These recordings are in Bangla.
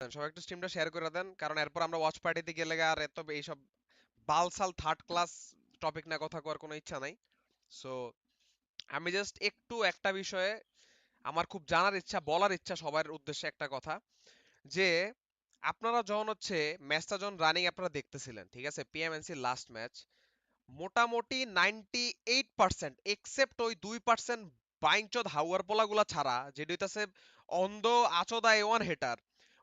সবাই একটু স্ট্রিমটা শেয়ার করে দেন, কারণ এরপর আমরা ওয়াচ পার্টিতে গেলে আর এত এইসব বালসাল থার্ড ক্লাস টপিক না কথা করার কোনো ইচ্ছা নাই। সো আমি জাস্ট একটু একটা বিষয়ে আমার খুব জানার ইচ্ছা, বলার ইচ্ছা সবার উদ্দেশ্যে একটা কথা, যে আপনারা যখন হচ্ছে ম্যাচটা যখন রানিং আপনারা দেখতেছিলেন, ঠিক আছে? পিএমএনসি লাস্ট ম্যাচ মোটামুটি নাইনটি এইট পার্সেন্ট এক্সেপ্ট ওই দুই পার্সেন্ট বাইংচদ হাউয়ার পোলাগুলা ছাড়া, যেটা হইতাছে অন্ধ আচদা এ ওয়ান হেটার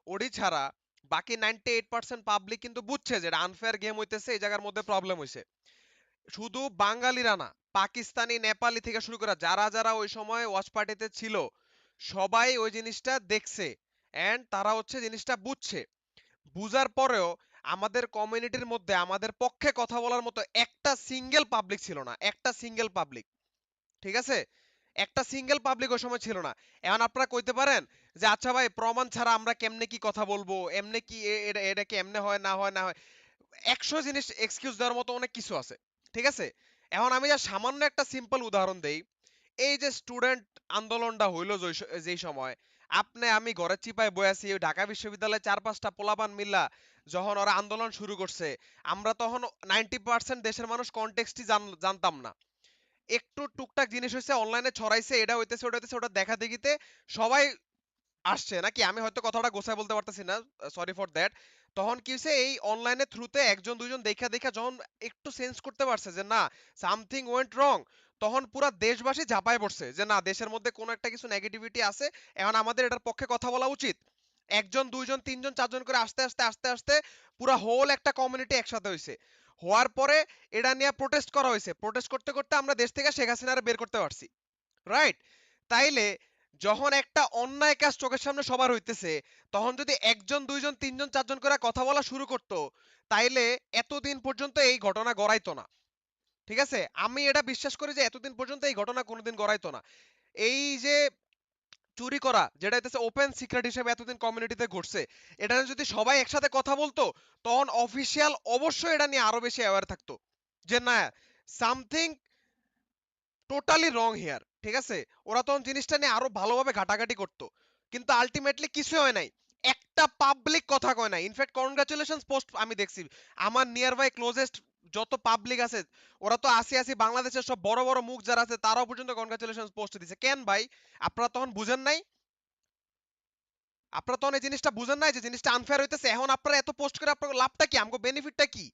ওডি ছাড়া বাকি নাইনটি এইট পার্সেন্ট পাবলিক কিন্তু বুঝছে যে আনফেয়ার গেম হইতেছে, এই জায়গার মধ্যে প্রবলেম হইছে। শুধু বাঙালিরা না, পাকিস্তানি, নেপালি থেকে শুরু করে যারা যারা ওই সময় ওয়াচ পার্টিতে ছিল, সবাই ওই জিনিসটা দেখছে এন্ড তারা হচ্ছে জিনিসটা বুঝছে। বুঝার পরেও আমাদের কমিউনিটির মধ্যে, আমাদের পক্ষে কথা বলার মতো একটা সিঙ্গেল পাবলিক ছিল না, একটা সিঙ্গেল পাবলিক ঠিক আছে? একটা সিঙ্গেল পাবলিক ওই সময় ছিল না। এখন আপনারা কইতে পারেন যে আচ্ছা ভাই, প্রমাণ ছাড়া আমরা কেমনে কি কথা বলব? এমনে কি এটা কি এমনে হয়, না হয় না হয়? একশো জিনিস এক্সকিউজ দেওয়ার মতো অনেক কিছু আছে, ঠিক আছে? এখন আমি যা সামান্য একটা সিম্পল উদাহরণ দেই। এই যে স্টুডেন্ট আন্দোলনটা হইল যেই সময়, আপনি আমি ঘরের চিপায় বয়ে আছি ঢাকা বিশ্ববিদ্যালয়ে চার পাঁচটা পোলাপান মিল্লা যখন ওরা আন্দোলন শুরু করছে, আমরা তখন নাইনটি পার্সেন্ট দেশের মানুষ কনটেক্সটই জানতাম না। একটু টুকটাক জিনিস হয়েছে অনলাইনে ছড়াইছে, এটা হইতেছে, ওটা হইতেছে, ওটা দেখা দেখিতে সবাই আসছে। নাকি আমি হয়তো কথাটা গোছায় বলতে পারতেছি না সরি ফর দ্যাট তখন কি হয়েছে এই অনলাইনের থ্রুতে একজন, দুইজন দেখা দেখা যখন একটু সেন্স করতে পারছে যে, না সামথিং ওয়েন্ট রং তখন পুরো দেশবাসী ঝাঁপায় পড়ছে যে, না, দেশের মধ্যে কোনো একটা কিছু নেগেটিভিটি আছে, এখন আমাদের এটার পক্ষে কথা বলা উচিত। একজন, দুইজন, তিনজন, চারজন করে আস্তে আস্তে আস্তে আস্তে পুরো হোল একটা কমিউনিটি একসাথে হয়েছে হওয়ার পরে এটা নিয়ে প্রোটেস্ট করা হয়েছে। প্রোটেস্ট করতে করতে আমরা দেশ থেকে শেখ হাসিনারে বের করতে পারছি। রাইট তাইলে যখন একটা অন্যায় কাজ চোখের সামনে সবার হইতেছে, তখন যদি একজন, দুইজন, তিনজন, চারজন করে কথা বলা শুরু করতো, তাইলে এতদিন পর্যন্ত এই ঘটনা গড়াইতো না। ঠিক আছে? আমি এটা বিশ্বাস করি যে এতদিন পর্যন্ত এই ঘটনা কোনোদিন গড়াইতো না। এই যে চুরি করা, যেটা হইতেছে ওপেন সিক্রেট হিসেবে এতদিন কমিউনিটিতে ঘটছে, এটা যদি সবাই একসাথে কথা বলতো, তখন অফিসিয়াল অবশ্যই এটা নিয়ে আরও বেশি অ্যাওয়ার থাকতো, যে না সামথিং টোটালি রং হিয়ার ঠিক আছে? ওরা তখন জিনিসটা নিয়ে আরও ভালোভাবে ঘাটাঘাটি করতো, কিন্তু আলটিমেটলি কিছু হয় নাই, একটা পাবলিক কথা কয় নাই ইনফ্যাক্ট কনগ্রাচুলেশন পোস্ট আমি দেখছি, আমার নিয়ার বাই ক্লোজেস্ট যত পাবলিক আছে, ওরা তো আসি আসি বাংলাদেশের সব বড় বড় মুখ যারা আছে, তারাও পর্যন্ত কনগ্রাচুলেশন পোস্ট দিছে। কেন ভাই? আপনারা তখন বুঝেন নাই? আপনারা তখন এই জিনিসটা বুঝেন নাই যে জিনিসটা আনফেয়ার হইতেছে? এখন আপনারা এত পোস্ট করে আপনার লাভটা কি? আমাকে বেনিফিটটা কি?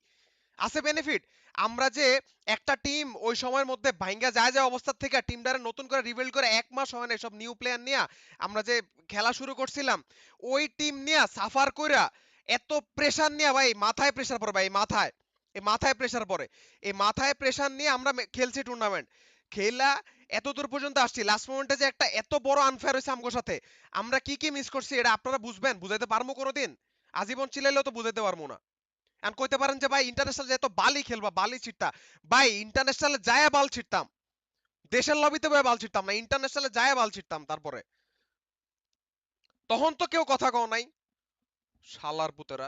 আছে বেনিফিট আমরা যে একটা টিম ওই সময়ের মধ্যে ভাঙ্গা যায় যায় অবস্থা থেকে টিমটারে নতুন করে রিবিল্ড করে এক মাস হয় না সব নিউ প্লেয়ার নিয়ে আমরা যে খেলা শুরু করছিলাম, ওই টিম নিয়ে সাফার কইরা এত প্রেসার নিয়ে ভাই, মাথায় প্রেসার পড়ে ভাই, মাথায়। এই মাথায় প্রেসার পড়ে। এই মাথায় প্রেসার নিয়ে আমরা খেলছি টুর্নামেন্ট খেলা এত দূর পর্যন্ত আসছি লাস্ট মোমেন্টে যে একটা এত বড় আনফেয়ার হয়েছে আমগোর সাথে। আমরা কি কি মিস করছি এটা আপনারা বুঝবেন, বুঝাইতে পারব কোনোদিন? আজীবন চিলাইলেও তো বুঝাইতে পারব না। এখন কইতে পারেন যে ভাই ইন্টারন্যাশনাল যেত বালি খেলবা, বালি ছিটতা। ভাই ইন্টারন্যাশনালে যায় বাল ছিটতাম। দেশের লবিতে বয়ে বাল ছিটতাম না ইন্টারন্যাশনালে যায় বাল ছিটতাম তারপরে। তখন তো কেউ কথা কও নাই। শালার পুতেরা।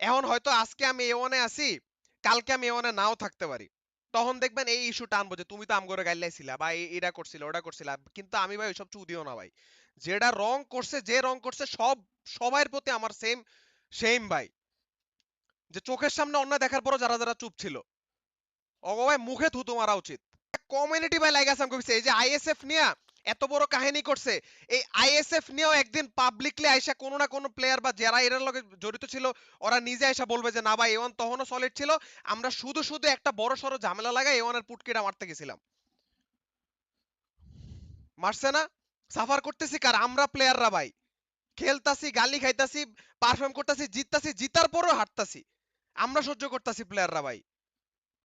এখন হয়তো আজকে আমি এ ওয়ানে আছি, কালকে আমি এ ওয়ানে নাও থাকতে পারি। তখন দেখবেন এই ইস্যুটা আনব যে, তুমি তো আমগরে গাইলাইছিলা বা এটা করছিল ওটা করছিলা। কিন্তু আমি ভাই ওইসব চুদিও না ভাই। যেটা রং করছে, যে রং করছে, সব সবার প্রতি আমার সেম সেম ভাই। যে চোখের সামনে অন্যায় দেখার পরও যারা যারা চুপ ছিল। অগো ভাই, মুখে থুতু মারা উচিত। কমিউনিটি ভাই লাইগাছে আমি এই যে আইএসএফ নিয়া এত বড় কাহিনী করছে। এই আইএসএফ নিয়েও একদিন পাবলিকলি আইসা কোনো না কোনো প্লেয়ার বা যারা এর লগে জড়িত ছিল, ওরা নিজে আইসা বলবে যে, না ভাই এওয়ান তখনও সলিড ছিল। আমরা শুধু শুধু একটা বড় সড়ো ঝামেলা লাগাই এওয়ানের পুটকিটা মারতে গেছিলাম। মারছে না? সাফার করতেছি কার? আমরা প্লেয়াররা ভাই। খেলতাছি, গালি খাইতাছি পারফর্ম করতাছি, জিততাছি, জিতার পরেও হারতাছি। আমরা সহ্য করতাছি প্লেয়াররা ভাই।